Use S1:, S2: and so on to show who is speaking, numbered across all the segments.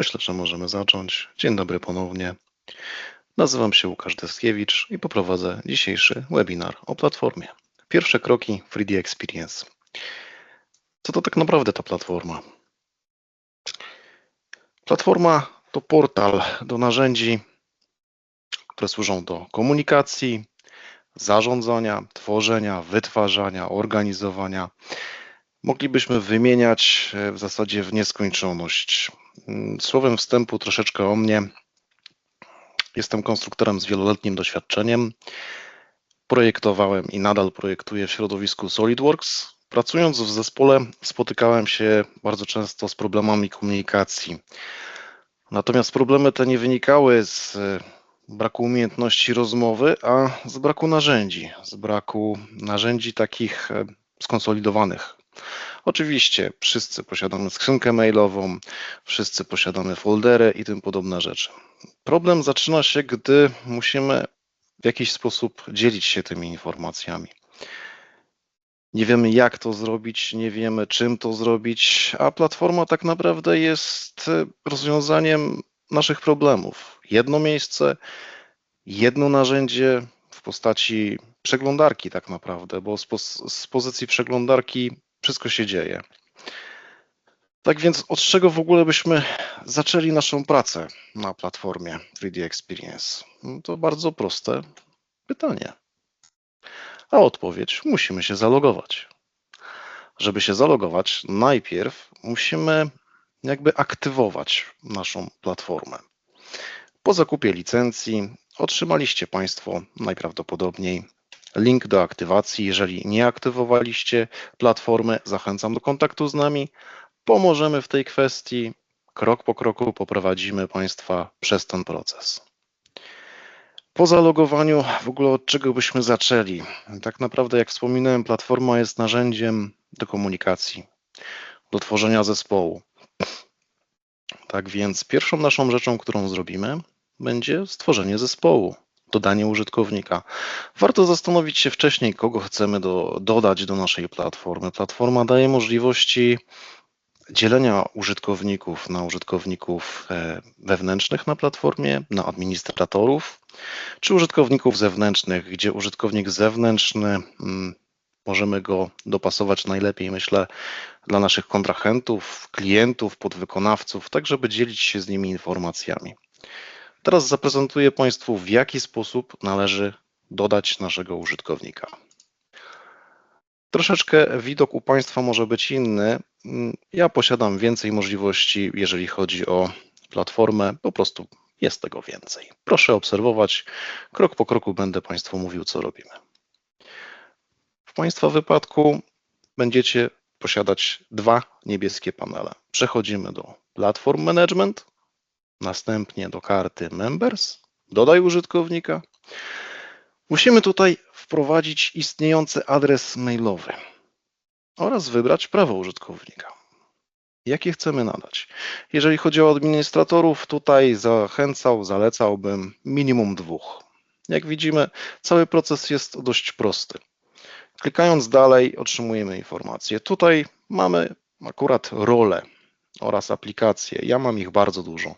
S1: Myślę, że możemy zacząć. Dzień dobry ponownie. Nazywam się Łukasz Deskiewicz i poprowadzę dzisiejszy webinar o platformie. Pierwsze kroki 3D Experience. Co to tak naprawdę ta platforma? Platforma to portal do narzędzi, które służą do komunikacji, zarządzania, tworzenia, wytwarzania, organizowania. Moglibyśmy wymieniać e, w zasadzie w nieskończoność. Mm, Słowem wstępu troszeczkę o mnie. Jestem konstruktorem z wieloletnim doświadczeniem. Projektowałem i nadal projektuję w środowisku SolidWorks. Pracując w zespole spotykałem się bardzo często z problemami komunikacji. Natomiast problemy te nie wynikały z e, braku umiejętności rozmowy, a z braku narzędzi, z braku narzędzi takich e, skonsolidowanych. Oczywiście wszyscy posiadamy skrzynkę mailową, wszyscy posiadamy foldery i tym podobne rzeczy. Problem zaczyna się, gdy musimy w jakiś sposób dzielić się tymi informacjami. Nie wiemy, jak to zrobić, nie wiemy, czym to zrobić, a platforma tak naprawdę jest rozwiązaniem naszych problemów. Jedno miejsce, jedno narzędzie w postaci przeglądarki, tak naprawdę, bo z pozycji przeglądarki wszystko się dzieje. Tak więc, od czego w ogóle byśmy zaczęli naszą pracę na platformie 3D Experience? No to bardzo proste pytanie. A odpowiedź: musimy się zalogować. Żeby się zalogować, najpierw musimy jakby aktywować naszą platformę. Po zakupie licencji otrzymaliście Państwo najprawdopodobniej link do aktywacji. Jeżeli nie aktywowaliście platformy, zachęcam do kontaktu z nami. Pomożemy w tej kwestii. Krok po kroku poprowadzimy Państwa przez ten proces. Po zalogowaniu, w ogóle od czego byśmy zaczęli? Tak naprawdę, jak wspominałem, platforma jest narzędziem do komunikacji, do tworzenia zespołu. Tak więc, pierwszą naszą rzeczą, którą zrobimy, będzie stworzenie zespołu, dodanie użytkownika. Warto zastanowić się wcześniej, kogo chcemy do, dodać do naszej platformy. Platforma daje możliwości dzielenia użytkowników na użytkowników e, wewnętrznych na platformie, na administratorów, czy użytkowników zewnętrznych, gdzie użytkownik zewnętrzny mm, możemy go dopasować najlepiej, myślę, dla naszych kontrahentów, klientów, podwykonawców, tak żeby dzielić się z nimi informacjami. Teraz zaprezentuję Państwu, w jaki sposób należy dodać naszego użytkownika. Troszeczkę widok u Państwa może być inny. Ja posiadam więcej możliwości, jeżeli chodzi o platformę, po prostu jest tego więcej. Proszę obserwować, krok po kroku będę Państwu mówił, co robimy. W Państwa wypadku będziecie posiadać dwa niebieskie panele. Przechodzimy do Platform Management, następnie do karty Members, dodaj użytkownika. Musimy tutaj wprowadzić istniejący adres mailowy oraz wybrać prawo użytkownika. Jakie chcemy nadać? Jeżeli chodzi o administratorów, tutaj zachęcał, zalecałbym minimum dwóch. Jak widzimy, cały proces jest dość prosty. Klikając dalej, otrzymujemy informację. Tutaj mamy akurat role oraz aplikacje. Ja mam ich bardzo dużo.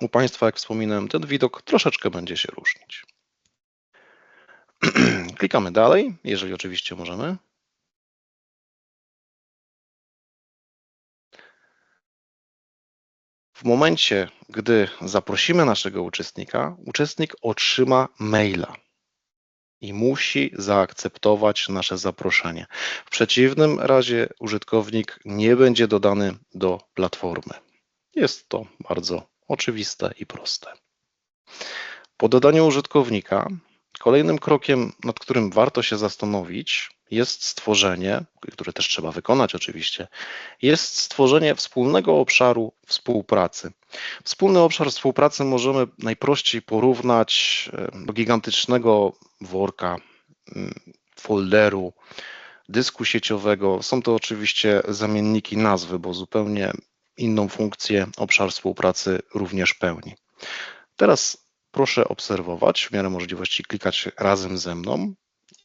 S1: U Państwa, jak wspominałem, ten widok troszeczkę będzie się różnić. Klikamy dalej, jeżeli oczywiście możemy. W momencie, gdy zaprosimy naszego uczestnika, uczestnik otrzyma maila i musi zaakceptować nasze zaproszenie. W przeciwnym razie użytkownik nie będzie dodany do platformy. Jest to bardzo oczywiste i proste. Po dodaniu użytkownika, kolejnym krokiem, nad którym warto się zastanowić, jest stworzenie, które też trzeba wykonać oczywiście, jest stworzenie wspólnego obszaru współpracy. Wspólny obszar współpracy możemy najprościej porównać do gigantycznego worka, folderu, dysku sieciowego. Są to oczywiście zamienniki nazwy, bo zupełnie inną funkcję obszar współpracy również pełni. Teraz proszę obserwować, w miarę możliwości klikać razem ze mną,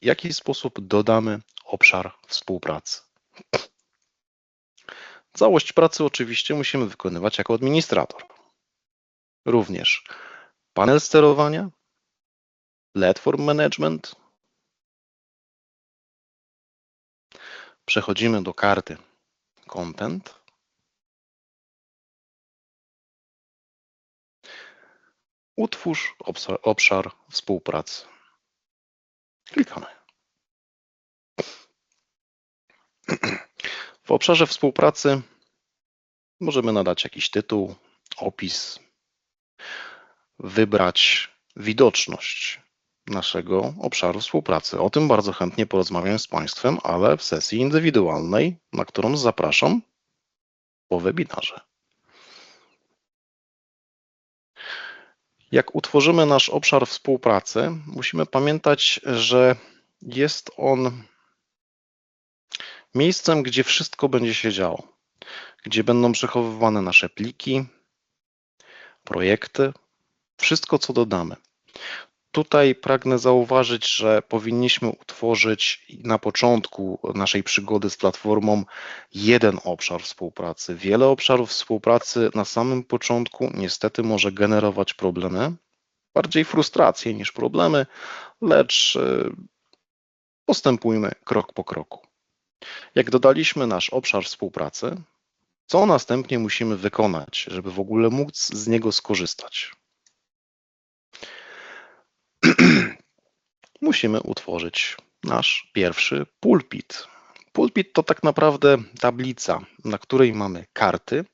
S1: w jaki sposób dodamy obszar współpracy. Całość pracy oczywiście musimy wykonywać jako administrator. Również panel sterowania, platform management. Przechodzimy do karty content. Utwórz obszar współpracy. Klikamy. W obszarze współpracy możemy nadać jakiś tytuł, opis, wybrać widoczność naszego obszaru współpracy. O tym bardzo chętnie porozmawiam z Państwem, ale w sesji indywidualnej, na którą zapraszam po webinarze. Jak utworzymy nasz obszar współpracy, musimy pamiętać, że jest on miejscem, gdzie wszystko będzie się działo, gdzie będą przechowywane nasze pliki, projekty, wszystko co dodamy. Tutaj pragnę zauważyć, że powinniśmy utworzyć na początku naszej przygody z platformą jeden obszar współpracy. Wiele obszarów współpracy na samym początku niestety może generować problemy, bardziej frustracje niż problemy, lecz y, postępujmy krok po kroku. Jak dodaliśmy nasz obszar współpracy, co następnie musimy wykonać, żeby w ogóle móc z niego skorzystać? Musimy utworzyć nasz pierwszy pulpit. Pulpit to tak naprawdę tablica, na której mamy karty,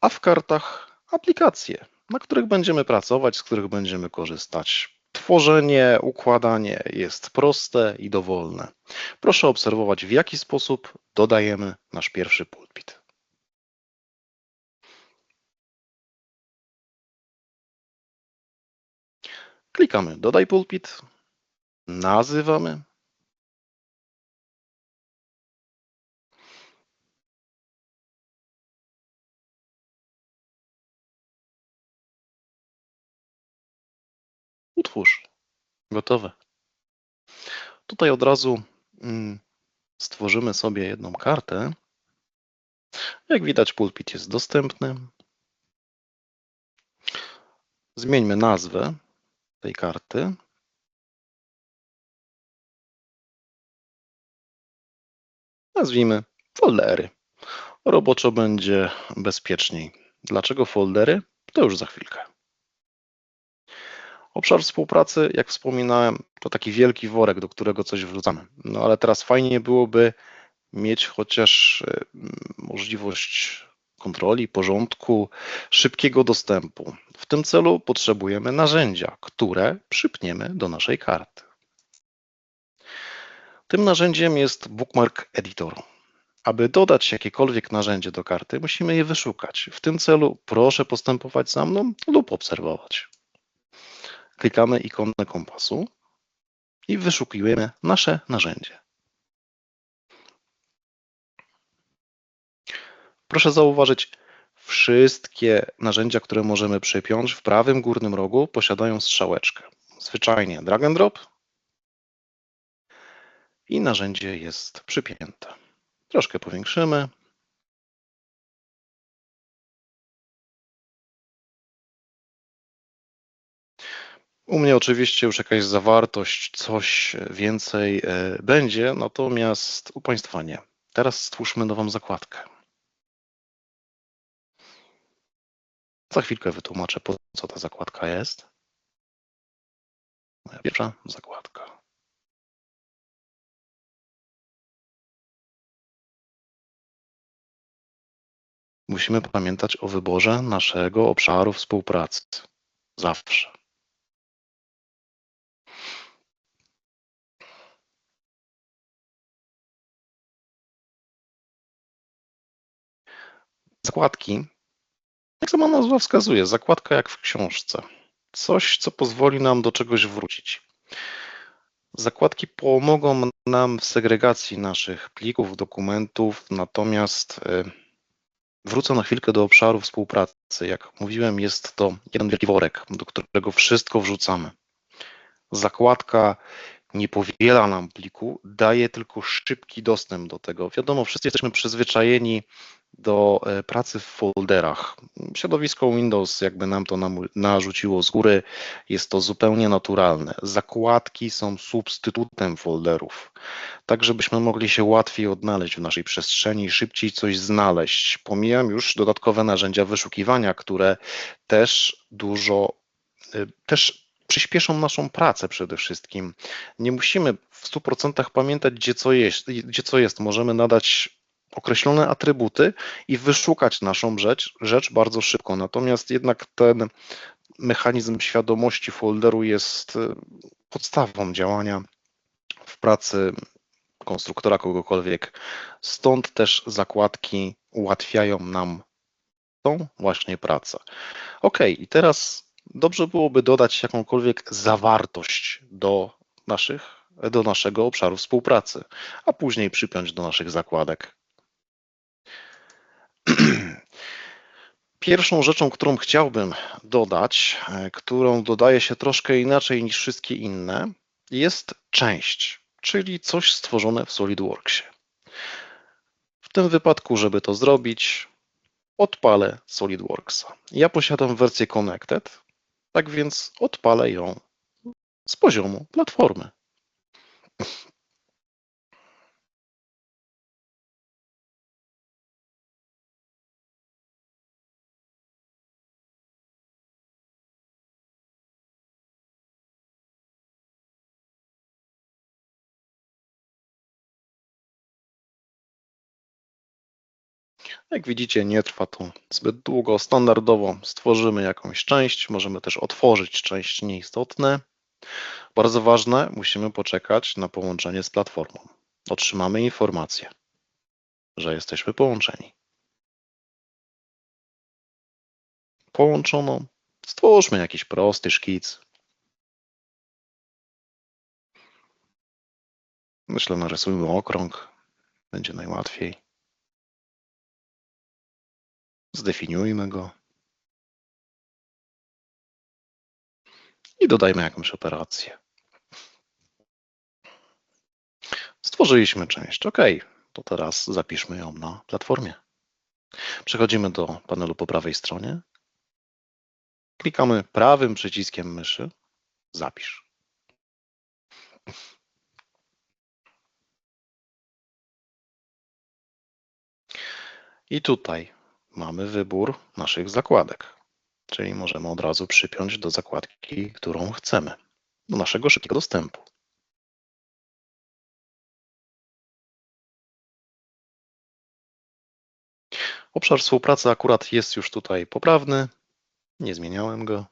S1: a w kartach aplikacje, na których będziemy pracować, z których będziemy korzystać. Tworzenie, układanie jest proste i dowolne. Proszę obserwować, w jaki sposób dodajemy nasz pierwszy pulpit. Klikamy Dodaj pulpit, nazywamy. Utwórz. Gotowe. Tutaj od razu mm, stworzymy sobie jedną kartę. Jak widać, pulpit jest dostępny. Zmieńmy nazwę tej karty. Nazwijmy foldery. Roboczo będzie bezpieczniej. Dlaczego foldery? To już za chwilkę. Obszar współpracy, jak wspominałem, to taki wielki worek, do którego coś wrzucamy. No ale teraz fajnie byłoby mieć chociaż e, możliwość kontroli, porządku, szybkiego dostępu. W tym celu potrzebujemy narzędzia, które przypniemy do naszej karty. Tym narzędziem jest Bookmark Editor. Aby dodać jakiekolwiek narzędzie do karty, musimy je wyszukać. W tym celu proszę postępować za mną lub obserwować. Klikamy ikonę kompasu i wyszukujemy nasze narzędzie. Proszę zauważyć, wszystkie narzędzia, które możemy przypiąć w prawym górnym rogu posiadają strzałeczkę. Zwyczajnie drag and drop i narzędzie jest przypięte. Troszkę powiększymy. U mnie oczywiście już jakaś zawartość, coś więcej e, będzie, natomiast u Państwa nie. Teraz stwórzmy nową zakładkę. Za chwilkę wytłumaczę, po co ta zakładka jest. Moja pierwsza zakładka. Musimy pamiętać o wyborze naszego obszaru współpracy. Zawsze. Zakładki, jak sama nazwa wskazuje, zakładka jak w książce. Coś, co pozwoli nam do czegoś wrócić. Zakładki pomogą nam w segregacji naszych plików, dokumentów, natomiast y, wrócę na chwilkę do obszaru współpracy. Jak mówiłem, jest to jeden wielki worek, do którego wszystko wrzucamy. Zakładka nie powiela nam pliku, daje tylko szybki dostęp do tego. Wiadomo, wszyscy jesteśmy przyzwyczajeni do e, pracy w folderach. Środowisko Windows jakby nam to narzuciło z góry, jest to zupełnie naturalne. Zakładki są substytutem folderów, tak żebyśmy mogli się łatwiej odnaleźć w naszej przestrzeni, szybciej coś znaleźć. Pomijam już dodatkowe narzędzia wyszukiwania, które też dużo, e, też przyspieszą naszą pracę przede wszystkim. Nie musimy w 100% pamiętać, gdzie co jest. Gdzie co jest. Możemy nadać określone atrybuty i wyszukać naszą rzecz, rzecz bardzo szybko. Natomiast jednak ten mechanizm świadomości folderu jest e, podstawą działania w pracy konstruktora kogokolwiek. Stąd też zakładki ułatwiają nam tą właśnie pracę. Ok, i teraz dobrze byłoby dodać jakąkolwiek zawartość do naszych do naszego obszaru współpracy, a później przypiąć do naszych zakładek. Pierwszą rzeczą, którą chciałbym dodać, e, którą dodaje się troszkę inaczej niż wszystkie inne, jest część, czyli coś stworzone w SolidWorksie. W tym wypadku, żeby to zrobić, odpalę SolidWorksa. Ja posiadam wersję Connected, tak więc odpalę ją z poziomu platformy. Jak widzicie, nie trwa to zbyt długo. Standardowo stworzymy jakąś część, możemy też otworzyć część nieistotne. Bardzo ważne, musimy poczekać na połączenie z platformą. Otrzymamy informację, że jesteśmy połączeni. Połączono. Stwórzmy jakiś prosty szkic. Myślę, narysujmy okrąg. Będzie najłatwiej. Zdefiniujmy go. I dodajmy jakąś operację. Stworzyliśmy część. OK, to teraz zapiszmy ją na platformie. Przechodzimy do panelu po prawej stronie. Klikamy prawym przyciskiem myszy. Zapisz. I tutaj mamy wybór naszych zakładek, czyli możemy od razu przypiąć do zakładki, którą chcemy, do naszego szybkiego dostępu. Obszar współpracy akurat jest już tutaj poprawny, nie zmieniałem go.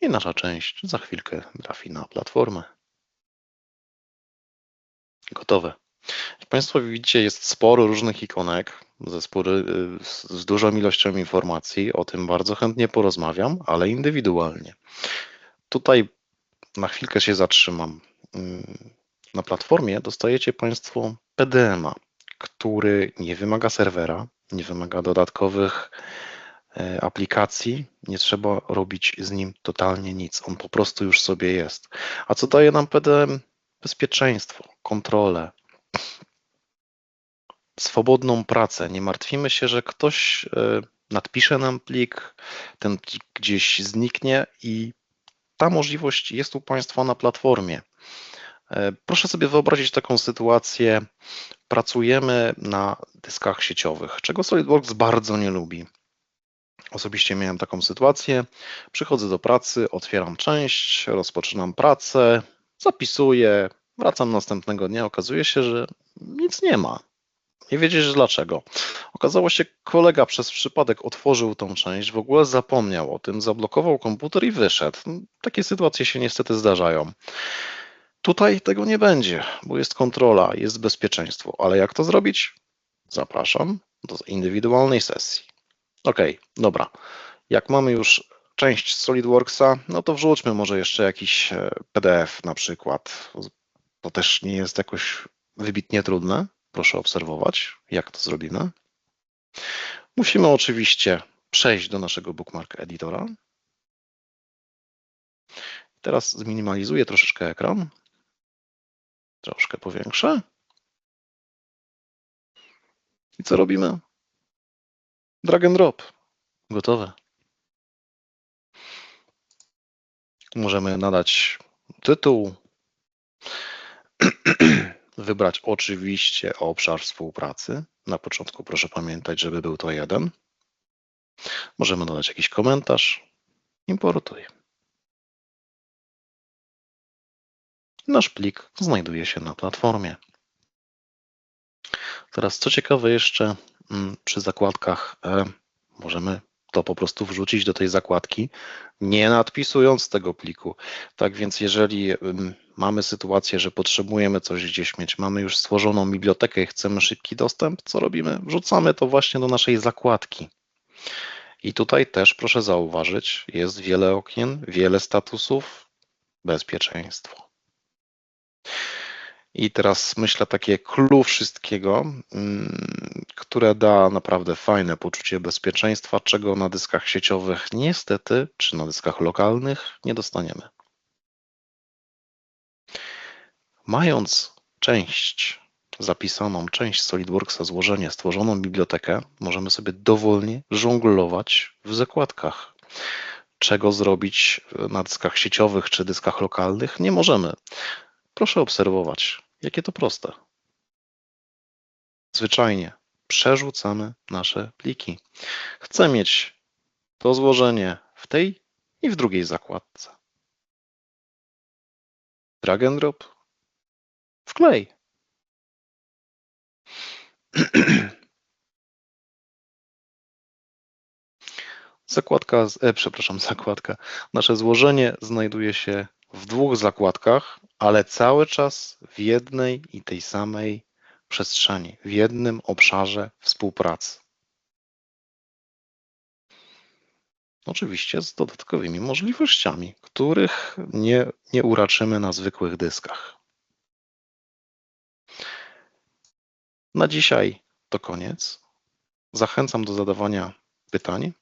S1: I nasza część za chwilkę trafi na platformę. Gotowe. Jak Państwo widzicie, jest sporo różnych ikonek ze spory, z dużą ilością informacji. O tym bardzo chętnie porozmawiam, ale indywidualnie. Tutaj na chwilkę się zatrzymam. Na platformie dostajecie Państwo PDM-a, który nie wymaga serwera, nie wymaga dodatkowych aplikacji, nie trzeba robić z nim totalnie nic. On po prostu już sobie jest. A co daje nam PDM? Bezpieczeństwo, kontrolę, swobodną pracę. Nie martwimy się, że ktoś e, nadpisze nam plik, ten plik gdzieś zniknie i ta możliwość jest u Państwa na platformie. E, proszę sobie wyobrazić taką sytuację. Pracujemy na dyskach sieciowych, czego SolidWorks bardzo nie lubi. Osobiście miałem taką sytuację. Przychodzę do pracy, otwieram część, rozpoczynam pracę, zapisuję, wracam następnego dnia. Okazuje się, że nic nie ma. Nie wiedzieć dlaczego. Okazało się, kolega przez przypadek otworzył tą część, w ogóle zapomniał o tym, zablokował komputer i wyszedł. Takie sytuacje się niestety zdarzają. Tutaj tego nie będzie, bo jest kontrola, jest bezpieczeństwo. Ale jak to zrobić? Zapraszam do indywidualnej sesji. OK, dobra. Jak mamy już część SolidWorksa, no to wrzućmy może jeszcze jakiś e, PDF na przykład. To też nie jest jakoś wybitnie trudne. Proszę obserwować, jak to zrobimy. Musimy oczywiście przejść do naszego bookmark editora. Teraz zminimalizuję troszeczkę ekran. Troszkę powiększę. I co robimy? Drag and drop. Gotowe. Możemy nadać tytuł. Wybrać oczywiście obszar współpracy. Na początku proszę pamiętać, żeby był to jeden. Możemy dodać jakiś komentarz. Importuj. Nasz plik znajduje się na platformie. Teraz, co ciekawe, jeszcze przy zakładkach e, możemy to po prostu wrzucić do tej zakładki, nie nadpisując tego pliku. Tak więc, jeżeli mm, mamy sytuację, że potrzebujemy coś gdzieś mieć, mamy już stworzoną bibliotekę i chcemy szybki dostęp, co robimy? Wrzucamy to właśnie do naszej zakładki. I tutaj też proszę zauważyć, jest wiele okien, wiele statusów, bezpieczeństwo. I teraz myślę takie clue wszystkiego, mm, które da naprawdę fajne poczucie bezpieczeństwa, czego na dyskach sieciowych niestety, czy na dyskach lokalnych nie dostaniemy. Mając część zapisaną, część SolidWorksa, złożenie, stworzoną bibliotekę, możemy sobie dowolnie żonglować w zakładkach. Czego zrobić na dyskach sieciowych czy dyskach lokalnych nie możemy. Proszę obserwować, jakie to proste. Zwyczajnie przerzucamy nasze pliki. Chcę mieć to złożenie w tej i w drugiej zakładce. Drag and drop. Wklej. Zakładka, e, przepraszam, zakładka. Nasze złożenie znajduje się w dwóch zakładkach, ale cały czas w jednej i tej samej przestrzeni, w jednym obszarze współpracy. Oczywiście z dodatkowymi możliwościami, których nie, nie uraczymy na zwykłych dyskach. Na dzisiaj to koniec. Zachęcam do zadawania pytań.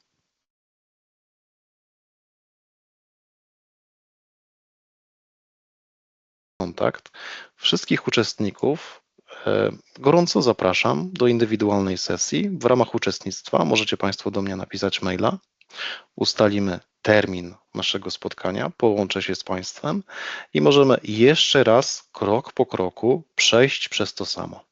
S1: Kontakt. Wszystkich uczestników e, gorąco zapraszam do indywidualnej sesji. W ramach uczestnictwa możecie Państwo do mnie napisać maila. Ustalimy termin naszego spotkania, połączę się z Państwem i możemy jeszcze raz, krok po kroku, przejść przez to samo.